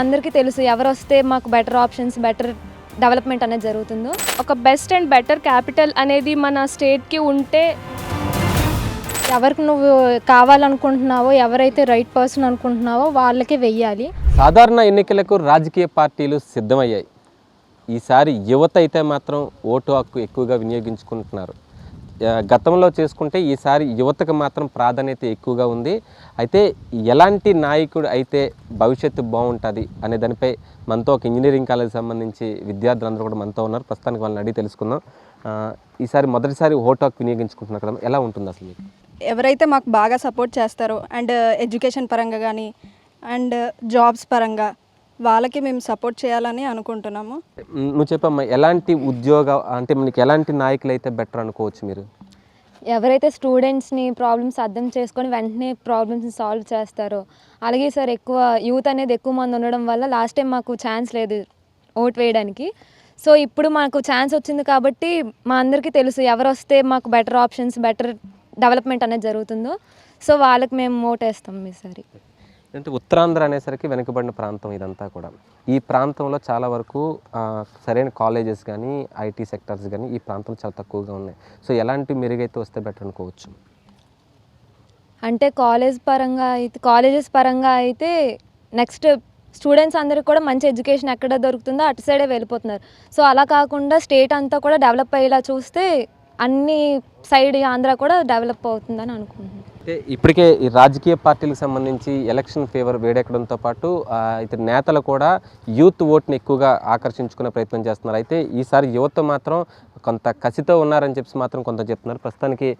అందరికీ తెలుసు ఎవరు వస్తే మాకు బెటర్ ఆప్షన్స్ బెటర్ డెవలప్మెంట్ అనేది జరుగుతుందో. ఒక బెస్ట్ అండ్ బెటర్ క్యాపిటల్ అనేది మన స్టేట్కి ఉంటే ఎవరికి నువ్వు కావాలనుకుంటున్నావో ఎవరైతే రైట్ పర్సన్ అనుకుంటున్నావో వాళ్ళకే వెయ్యాలి. సాధారణ ఎన్నికలకు రాజకీయ పార్టీలు సిద్ధమయ్యాయి. ఈసారి యువత అయితే మాత్రం ఓటు హక్కు ఎక్కువగా వినియోగించుకుంటున్నారు. గతంలో చేసుకుంటే ఈసారి యువతకు మాత్రం ప్రాధాన్యత ఎక్కువగా ఉంది. అయితే ఎలాంటి నాయకుడు అయితే భవిష్యత్తు బాగుంటుంది అనే దానిపై మనతో ఒక ఇంజనీరింగ్ కాలేజ్ సంబంధించి విద్యార్థులందరూ కూడా మనతో ఉన్నారు. ప్రస్తుతానికి వాళ్ళని అడిగి తెలుసుకుందాం. ఈసారి మొదటిసారి ఓటు హక్కు వినియోగించుకుంటున్నారు కదా ఎలా ఉంటుంది అసలు ఎవరైతే మాకు బాగా సపోర్ట్ చేస్తారో అండ్ ఎడ్యుకేషన్ పరంగా కానీ అండ్ జాబ్స్ పరంగా వాళ్ళకి మేము సపోర్ట్ చేయాలని అనుకుంటున్నాము. నువ్వు చెప్పమ్మా ఎలాంటి ఉద్యోగ అంటే మనకి ఎలాంటి నాయకులు అయితే బెటర్ అనుకోవచ్చు మీరు? ఎవరైతే స్టూడెంట్స్ని ప్రాబ్లమ్స్ అర్థం చేసుకొని వెంటనే ప్రాబ్లమ్స్ని సాల్వ్ చేస్తారో అలాగే సార్ ఎక్కువ యూత్ అనేది ఎక్కువ మంది ఉండడం వల్ల లాస్ట్ టైం మాకు ఛాన్స్ లేదు ఓట్ వేయడానికి. సో ఇప్పుడు మాకు ఛాన్స్ వచ్చింది కాబట్టి మా అందరికీ తెలుసు ఎవరు వస్తే మాకు బెటర్ ఆప్షన్స్ బెటర్ డెవలప్మెంట్ అనేది జరుగుతుందో. సో వాళ్ళకి మేము ఓటేస్తాం వేస్తాం ఈసారి అంటే ఉత్తరాంధ్ర అనేసరికి వెనుకబడిన ప్రాంతం ఇదంతా కూడా. ఈ ప్రాంతంలో చాలా వరకు సరైన కాలేజెస్ కానీ ఐటీ సెక్టర్స్ కానీ ఈ ప్రాంతంలో చాలా తక్కువగా ఉన్నాయి. సో ఎలాంటి మెరుగైతే వస్తే బెటర్ అనుకోవచ్చు? అంటే కాలేజ్ పరంగా అయితే కాలేజెస్ పరంగా అయితే నెక్స్ట్ స్టూడెంట్స్ అందరికి కూడా మంచి ఎడ్యుకేషన్ ఎక్కడ దొరుకుతుందో అటు సైడే వెళ్ళిపోతున్నారు. సో అలా కాకుండా స్టేట్ అంతా కూడా డెవలప్ అయ్యేలా చూస్తే అన్ని సైడ్ ఆంధ్ర కూడా డెవలప్ అవుతుందని అనుకుంటున్నాను. అంటే ఇప్పటికే ఈ రాజకీయ పార్టీలకు సంబంధించి ఎలక్షన్ ఫేవర్ వేడెక్కడంతో పాటు ఇతర నేతలు కూడా యూత్ ఓట్ని ఎక్కువగా ఆకర్షించుకునే ప్రయత్నం చేస్తున్నారు. అయితే ఈసారి యువత మాత్రం కొంత కసితో ఉన్నారని చెప్పి మాత్రం కొంత చెప్తున్నారు. ప్రస్తుతానికి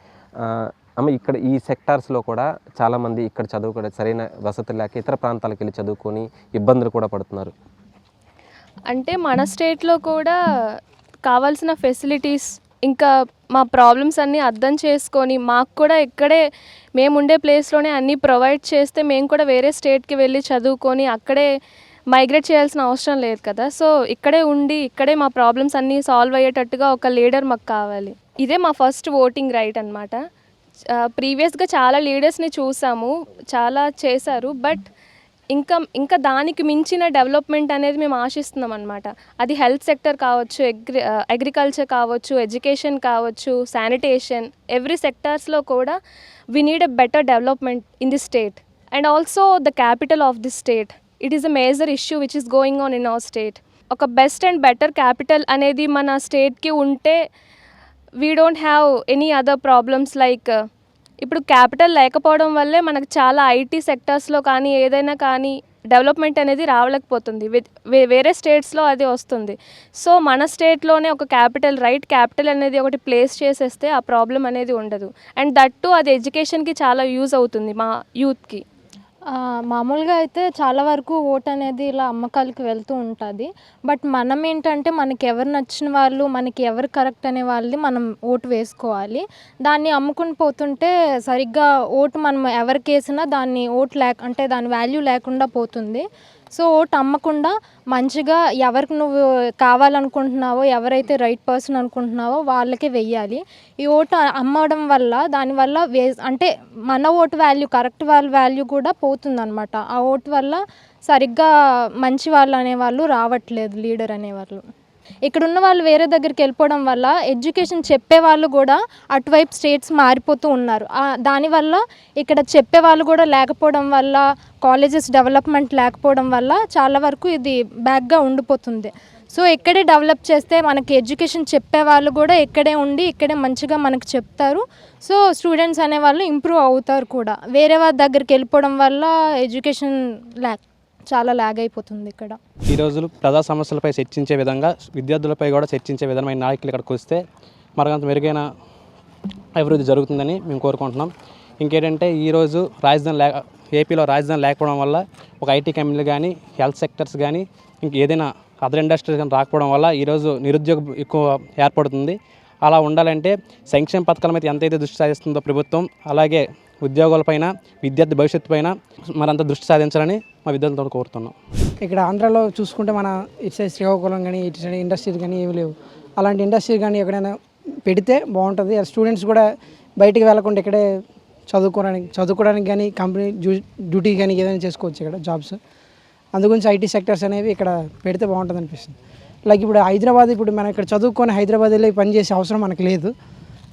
అమ్మ ఇక్కడ ఈ సెక్టార్స్లో కూడా చాలామంది ఇక్కడ చదువుకోవడం సరైన వసతి లేక ఇతర ప్రాంతాలకు వెళ్ళి చదువుకొని ఇబ్బందులు కూడా పడుతున్నారు. అంటే మన స్టేట్లో కూడా కావాల్సిన ఫెసిలిటీస్ ఇంకా మా ప్రాబ్లమ్స్ అన్నీ అర్థం చేసుకొని మాకు కూడా ఇక్కడే మేము ఉండే ప్లేస్లోనే అన్నీ ప్రొవైడ్ చేస్తే మేము కూడా వేరే స్టేట్కి వెళ్ళి చదువుకొని అక్కడే మైగ్రేట్ చేయాల్సిన అవసరం లేదు కదా. సో ఇక్కడే ఉండి ఇక్కడే మా ప్రాబ్లమ్స్ అన్నీ సాల్వ్ అయ్యేటట్టుగా ఒక లీడర్ మాకు కావాలి. ఇదే మా ఫస్ట్ ఓటింగ్ రైట్ అనమాట ప్రీవియస్గా చాలా లీడర్స్ని చూసాము. చాలా చేశారు. బట్ ఇంకా ఇంకా దానికి మించిన డెవలప్మెంట్ అనేది మేము ఆశిస్తున్నాం అనమాట అది హెల్త్ సెక్టర్ కావచ్చు అగ్రి అగ్రికల్చర్ కావచ్చు ఎడ్యుకేషన్ కావచ్చు శానిటేషన్ ఎవ్రీ సెక్టార్స్లో కూడా we need a better development in the state and also the capital of the state it is a major issue which is going on in our state ఒక best and better capital అనేది మన స్టేట్కి ఉంటే we don't have any other problems like ఇప్పుడు capital లేకపోవడం వల్లే మనకు చాలా ఐటీ సెక్టర్స్లో కానీ ఏదైనా కానీ డెవలప్మెంట్ అనేది రావలేకపోతుంది. వేరే స్టేట్స్లో అది వస్తుంది. సో మన స్టేట్లోనే ఒక క్యాపిటల్ రైట్ క్యాపిటల్ అనేది ఒకటి ప్లేస్ చేసేస్తే ఆ ప్రాబ్లం అనేది ఉండదు. అండ్ దట్టు అది ఎడ్యుకేషన్కి చాలా యూజ్ అవుతుంది మా యూత్కి. మామూలుగా అయితే చాలా వరకు ఓట్ అనేది ఇలా అమ్మకాలకి వెళ్తూ ఉంటుంది. బట్ మనం ఏంటంటే మనకి ఎవరు నచ్చిన వాళ్ళు మనకి ఎవరు కరెక్ట్ అనే వాళ్ళది మనం ఓటు వేసుకోవాలి. దాన్ని అమ్ముకుని పోతుంటే సరిగ్గా ఓటు మనం ఎవరికి వేసినా దాన్ని ఓటు లేక అంటే దాని వాల్యూ లేకుండా పోతుంది. సో ఓటు అమ్మకుండా మంచిగా ఎవరికి నువ్వు కావాలనుకుంటున్నావో ఎవరైతే రైట్ పర్సన్ అనుకుంటున్నావో వాళ్ళకే వెయ్యాలి. ఈ ఓటు అమ్మడం వల్ల దానివల్ల వే అంటే మన ఓటు వాల్యూ కరెక్ట్ వాళ్ళ వాల్యూ కూడా పోతుందన్నమాట. ఆ ఓటు వల్ల సరిగ్గా మంచి వాళ్ళు అనేవాళ్ళు రావట్లేదు లీడర్ అనేవాళ్ళు. ఇక్కడ ఉన్న వాళ్ళు వేరే దగ్గరికి వెళ్ళిపోవడం వల్ల ఎడ్యుకేషన్ చెప్పే వాళ్ళు కూడా అటువైపు స్టేట్స్ మారిపోతూ ఉన్నారు. దానివల్ల ఇక్కడ చెప్పే వాళ్ళు కూడా లేకపోవడం వల్ల కాలేజెస్ డెవలప్మెంట్ లేకపోవడం వల్ల చాలా వరకు ఇది బ్యాక్గా ఉండిపోతుంది. సో ఇక్కడే డెవలప్ చేస్తే మనకి ఎడ్యుకేషన్ చెప్పే వాళ్ళు కూడా ఇక్కడే ఉండి ఇక్కడే మంచిగా మనకు చెప్తారు. సో స్టూడెంట్స్ అనేవాళ్ళు ఇంప్రూవ్ అవుతారు కూడా. వేరే వాళ్ళ దగ్గరికి వెళ్ళిపోవడం వల్ల ఎడ్యుకేషన్ ల్యాక్ చాలా ల్యాగ్ అయిపోతుంది ఇక్కడ. ఈ రోజులు ప్రజా సమస్యలపై చర్చించే విధంగా విద్యార్థులపై కూడా చర్చించే విధమైన నాయకులు ఇక్కడికి వస్తే మరికంత మెరుగైన అభివృద్ధి జరుగుతుందని మేము కోరుకుంటున్నాం. ఇంకేంటంటే ఈరోజు రాజధాని లేక ఏపీలో రాజధాని లేకపోవడం వల్ల ఒక ఐటీ కంపెనీలు కానీ హెల్త్ సెక్టర్స్ కానీ ఇంక ఏదైనా అదర్ ఇండస్ట్రీస్ కానీ రాకపోవడం వల్ల ఈరోజు నిరుద్యోగం ఎక్కువ ఏర్పడుతుంది. అలా ఉండాలంటే సంక్షేమ పథకాల మీద ఎంతైతే దృష్టి సాధిస్తుందో ప్రభుత్వం అలాగే ఉద్యోగాలపైన విద్యార్థి భవిష్యత్తు పైన మరంత దృష్టి సాధించాలని మా విద్యార్థులతో కోరుతున్నాం. ఇక్కడ ఆంధ్రాలో చూసుకుంటే మన ఇటు సైడ్ శ్రీకాకుళం కానీ ఇటు సైడ్ ఇండస్ట్రీస్ కానీ ఏమి లేవు. అలాంటి ఇండస్ట్రీ కానీ ఎక్కడైనా పెడితే బాగుంటుంది. స్టూడెంట్స్ కూడా బయటికి వెళ్ళకుండా ఇక్కడే చదువుకోవడానికి చదువుకోవడానికి కానీ కంపెనీ డ్యూటీ కానీ ఏదైనా చేసుకోవచ్చు ఇక్కడ జాబ్స్. అందుగురించి ఐటీ సెక్టర్స్ అనేవి ఇక్కడ పెడితే బాగుంటుంది అనిపిస్తుంది. లైక్ ఇప్పుడు హైదరాబాద్ ఇప్పుడు మనం ఇక్కడ చదువుకొని హైదరాబాద్ వెళ్ళి పని చేసే అవసరం మనకు లేదు.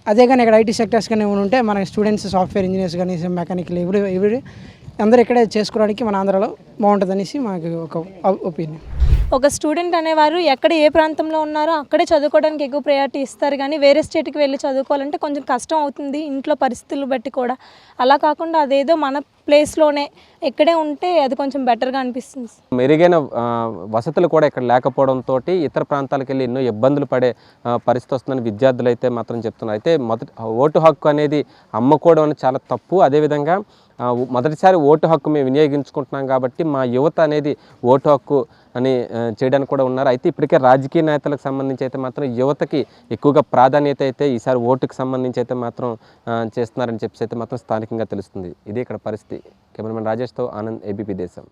అదే కానీ ఇక్కడ ఐటీ సెక్టర్స్ కానీ ఏమైనా ఉంటే మన స్టూడెంట్స్ సాఫ్ట్వేర్ ఇంజనీర్స్ కానీ మెకానికల్ ఎవరి ఎవరి అందరూ ఇక్కడే చేసుకోవడానికి మన ఆంధ్రాలో బాగుంటుంది అనేసి మాకు ఒక ఒపీనియన్ ఒక స్టూడెంట్ అనేవారు ఎక్కడ ఏ ప్రాంతంలో ఉన్నారో అక్కడే చదువుకోవడానికి ఎక్కువ ప్రయారిటీ ఇస్తారు కానీ వేరే స్టేట్కి వెళ్ళి చదువుకోవాలంటే కొంచెం కష్టం అవుతుంది ఇంట్లో పరిస్థితులు బట్టి కూడా. అలా కాకుండా అదేదో మన ప్లేస్లోనే ఇక్కడే ఉంటే అది కొంచెం బెటర్గా అనిపిస్తుంది. మెరుగైన వసతులు కూడా ఇక్కడ లేకపోవడంతో ఇతర ప్రాంతాలకు వెళ్ళి ఎన్నో ఇబ్బందులు పడే పరిస్థితి వస్తుందని విద్యార్థులు అయితే మాత్రం చెప్తున్నారు. అయితే మొదటి ఓటు హక్కు అనేది అమ్ముకోవడం అనేది చాలా తప్పు. అదేవిధంగా మొదటిసారి ఓటు హక్కు మేము వినియోగించుకుంటున్నాం కాబట్టి మా యువత అనేది ఓటు హక్కు అని చేయడానికి కూడా ఉన్నారు. అయితే ఇప్పటికే రాజకీయ నేతలకు సంబంధించి అయితే మాత్రం యువతకి ఎక్కువగా ప్రాధాన్యత అయితే ఈసారి ఓటుకు సంబంధించి అయితే మాత్రం చేస్తున్నారని చెప్పేసి అయితే మాత్రం స్థానికంగా తెలుస్తుంది. ఇది ఇక్కడ పరిస్థితి. కెమెరామెన్ రాజేష్తో ఆనంద్ ఏబీపీ దేశం.